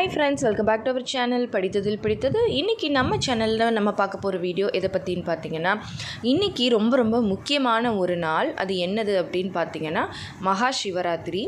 Hi friends welcome back to our channel படித்ததில் பிடித்தது. இன்றைக்கி நம்ம சேனலில் நம்ம பார்க்க போகிற வீடியோ எதை பற்றின்னு பார்த்தீங்கன்னா இன்றைக்கி ரொம்ப ரொம்ப முக்கியமான ஒரு நாள். அது என்னது அப்படின்னு பார்த்தீங்கன்னா மகா சிவராத்திரி.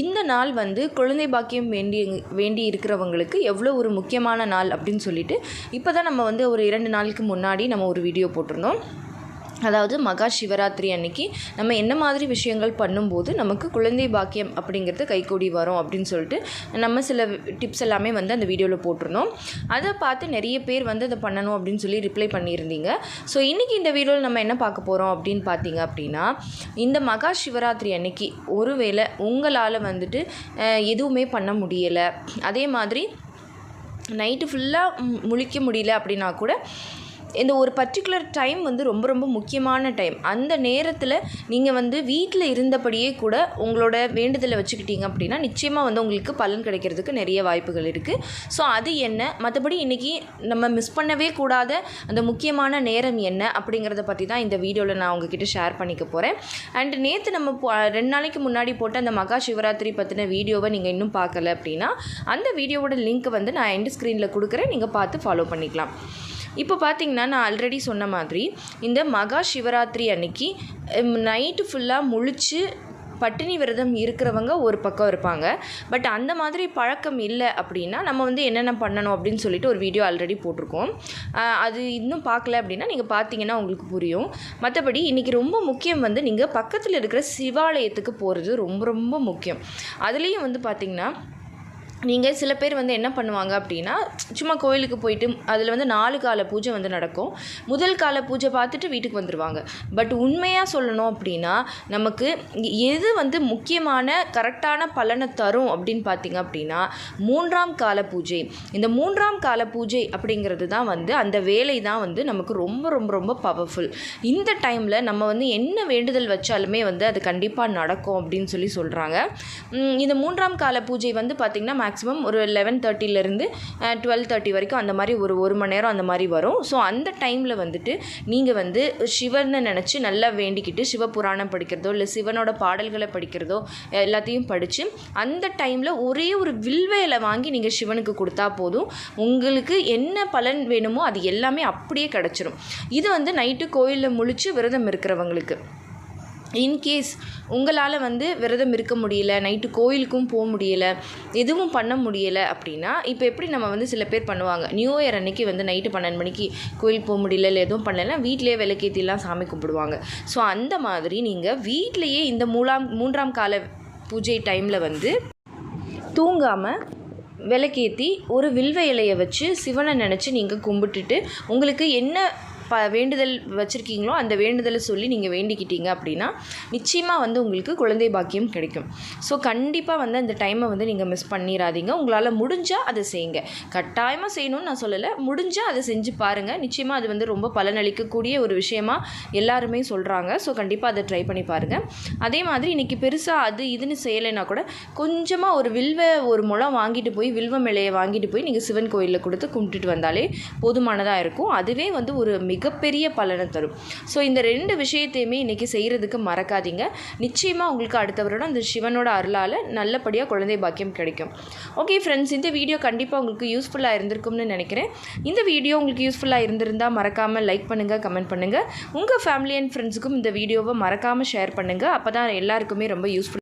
இந்த நாள் வந்து குழந்தை பாக்கியம் வேண்டி வேண்டி இருக்கிறவங்களுக்கு எவ்வளோ ஒரு முக்கியமான நாள் அப்படின்னு சொல்லிட்டு இப்போ தான் நம்ம வந்து ஒரு இரண்டு நாளுக்கு முன்னாடி நம்ம ஒரு வீடியோ போட்டிருந்தோம். அதாவது மகா சிவராத்திரி அன்னைக்கு நம்ம என்ன மாதிரி விஷயங்கள் பண்ணும்போது நமக்கு குழந்தை பாக்கியம் அப்படிங்கிறது கைகூடி வரும் அப்படின்னு சொல்லிட்டு நம்ம சில டிப்ஸ் எல்லாமே வந்து அந்த வீடியோவில் போட்டிருந்தோம். அதை பார்த்து நிறைய பேர் வந்து அதை பண்ணணும் அப்படின்னு சொல்லி ரிப்ளை பண்ணியிருந்தீங்க. ஸோ இன்றைக்கி இந்த வீடியோவில் நம்ம என்ன பார்க்க போகிறோம் அப்படின்னு பார்த்தீங்க அப்படின்னா இந்த மகா சிவராத்திரி அன்னைக்கு ஒருவேளை உங்களால் வந்துட்டு எதுவுமே பண்ண முடியலை. அதே மாதிரி நைட்டு ஃபுல்லாக முழிக்க முடியல அப்படின்னா கூட இந்த ஒரு பர்டிகுலர் டைம் வந்து ரொம்ப ரொம்ப முக்கியமான டைம் அந்த நேரத்தில் நீங்கள் வந்து வீட்டில் இருந்தபடியே கூட உங்களோட வேண்டுதலை வச்சுக்கிட்டீங்க அப்படின்னா நிச்சயமாக வந்து உங்களுக்கு பலன் கிடைக்கிறதுக்கு நிறைய வாய்ப்புகள் இருக்குது ஸோ அது என்ன? மற்றபடி இன்றைக்கி நம்ம மிஸ் பண்ணவே கூடாத அந்த முக்கியமான நேரம் என்ன அப்படிங்கிறத பற்றி தான் இந்த வீடியோவில் நான் உங்ககிட்ட ஷேர் பண்ணிக்க போகிறேன் அண்ட் நேற்று நம்ம ரெண்டு நாளைக்கு முன்னாடி போட்ட அந்த மகா சிவராத்திரி பற்றின வீடியோவை நீங்கள் இன்னும் பார்க்கல அப்படின்னா அந்த வீடியோவோட லிங்க் வந்து நான் எண்ட் ஸ்க்ரீனில் கொடுக்குறேன். நீங்கள் பார்த்து ஃபாலோ பண்ணிக்கலாம். இப்போ பார்த்திங்கன்னா நான் ஆல்ரெடி சொன்ன மாதிரி இந்த மகா சிவராத்திரி அன்னைக்கு நைட்டு ஃபுல்லாக முழிச்சு பட்டினி விரதம் இருக்கிறவங்க ஒரு பக்கம் இருப்பாங்க. பட் அந்த மாதிரி பழக்கம் இல்லை அப்படின்னா நம்ம வந்து என்னென்ன பண்ணணும் அப்படின்னு சொல்லிட்டு ஒரு வீடியோ ஆல்ரெடி போட்டிருக்கோம். அது இன்னும் பார்க்கல அப்படின்னா நீங்கள் பார்த்தீங்கன்னா உங்களுக்கு புரியும். மற்றபடி இன்றைக்கி ரொம்ப முக்கியம் வந்து நீங்கள் பக்கத்தில் இருக்கிற சிவாலயத்துக்கு போகிறது ரொம்ப ரொம்ப முக்கியம். அதுலேயும் வந்து பார்த்திங்கன்னா நீங்கள் சில பேர் வந்து என்ன பண்ணுவாங்க அப்படின்னா சும்மா கோயிலுக்கு போயிட்டு அதில் வந்து நாலு கால பூஜை வந்து நடக்கும். முதல் கால பூஜை பார்த்துட்டு வீட்டுக்கு வந்துடுவாங்க பட் உண்மையாக சொல்லணும் அப்படின்னா நமக்கு எது வந்து முக்கியமான கரெக்டான பலனை தரும் அப்படின்னு பார்த்தீங்க அப்படின்னா மூன்றாம் கால பூஜை. இந்த மூன்றாம் கால பூஜை அப்படிங்கிறது தான் வந்து அந்த வேலை தான் வந்து நமக்கு ரொம்ப ரொம்ப ரொம்ப பவர்ஃபுல் இந்த டைமில் நம்ம வந்து என்ன வேண்டுதல் வச்சாலுமே வந்து அது கண்டிப்பாக நடக்கும் அப்படின்னு சொல்லி சொல்கிறாங்க இந்த மூன்றாம் கால பூஜை வந்து பார்த்திங்கன்னா மேக்ஸிமம் ஒரு லெவன் தேர்ட்டிலேருந்து டுவெல் தேர்ட்டி வரைக்கும் அந்த மாதிரி ஒரு ஒரு மணி நேரம் அந்த மாதிரி வரும். ஸோ அந்த டைமில் வந்துட்டு நீங்கள் வந்து சிவனை நினச்சி நல்லா வேண்டிக்கிட்டு சிவபுராணம் படிக்கிறதோ இல்லை சிவனோட பாடல்களை படிக்கிறதோ எல்லாத்தையும் படித்து அந்த டைமில் ஒரே ஒரு வில்வேலை வாங்கி நீங்கள் சிவனுக்கு கொடுத்தா போதும். உங்களுக்கு என்ன பலன் வேணுமோ அது எல்லாமே அப்படியே கிடச்சிரும். இது வந்து நைட்டு கோயிலில் முழிச்சு விரதம் இருக்கிறவங்களுக்கு. இன்கேஸ் உங்களால் வந்து விரதம் இருக்க முடியல நைட்டு கோயிலுக்கும் போக முடியல எதுவும் பண்ண முடியலை அப்படின்னா இப்போ எப்படி நம்ம வந்து சில பேர் பண்ணுவாங்க? நியூ இயர் அன்னைக்கு வந்து நைட்டு பன்னெண்டு மணிக்கு கோயில் போக முடியல இல்லை எதுவும் பண்ணலைன்னா வீட்டிலேயே விளக்கேற்றிலாம் சாமி கும்பிடுவாங்க. ஸோ அந்த மாதிரி நீங்கள் வீட்டிலையே இந்த மூலாம் மூன்றாம் கால பூஜை டைமில் வந்து தூங்காமல் விளக்கேற்றி ஒரு வில்வ இலையை வச்சு சிவனை நினச்சி நீங்கள் கும்பிட்டுட்டு உங்களுக்கு என்ன ப வேண்டுதல் வச்சுருக்கீங்களோ அந்த வேண்டுதலை சொல்லி நீங்கள் வேண்டிக்கிட்டீங்க அப்படின்னா நிச்சயமாக வந்து உங்களுக்கு குழந்தை பாக்கியம் கிடைக்கும். ஸோ கண்டிப்பாக வந்து அந்த டைமை வந்து நீங்கள் மிஸ் பண்ணிடாதீங்க உங்களால் முடிஞ்சால் அதை செய்யுங்க. கட்டாயமாக செய்யணும்னு நான் சொல்லலை. முடிஞ்சால் அதை செஞ்சு பாருங்கள் நிச்சயமாக அது வந்து ரொம்ப பலனளிக்கக்கூடிய ஒரு விஷயமா எல்லாருமே சொல்கிறாங்க ஸோ கண்டிப்பாக அதை ட்ரை பண்ணி பாருங்கள் அதே மாதிரி இன்றைக்கி பெருசாக அது இதுன்னு செய்யலைன்னா கூட கொஞ்சமாக ஒரு வில்வ ஒரு முளம் வாங்கிட்டு போய் வில்வ மேலையை வாங்கிட்டு போய் நீங்கள் சிவன் கோயிலில் கொடுத்து கும்பிட்டுட்டு வந்தாலே போதுமானதாக இருக்கும். அதுவே வந்து ஒரு மிக மிகப்பெரிய பலனை தரும். ஸோ இந்த ரெண்டு விஷயத்தையுமே இன்றைக்கி செய்கிறதுக்கு மறக்காதீங்க. நிச்சயமாக உங்களுக்கு அடுத்த வருடம் அந்த சிவனோட அருளால் நல்லபடியாக குழந்தை பாக்கியம் கிடைக்கும். ஓகே ஃப்ரெண்ட்ஸ் இந்த வீடியோ கண்டிப்பாக உங்களுக்கு யூஸ்ஃபுல்லாக இருந்திருக்கும்னு நினைக்கிறேன். இந்த வீடியோ உங்களுக்கு யூஸ்ஃபுல்லாக இருந்திருந்தால் மறக்காமல் லைக் பண்ணுங்கள் கமெண்ட் பண்ணுங்கள் உங்கள் ஃபேமிலி அண்ட் ஃப்ரெண்ட்ஸுக்கும் இந்த வீடியோவை மறக்காமல் ஷேர் பண்ணுங்கள் அப்போ தான் எல்லாருக்குமே ரொம்ப யூஸ்ஃபுல்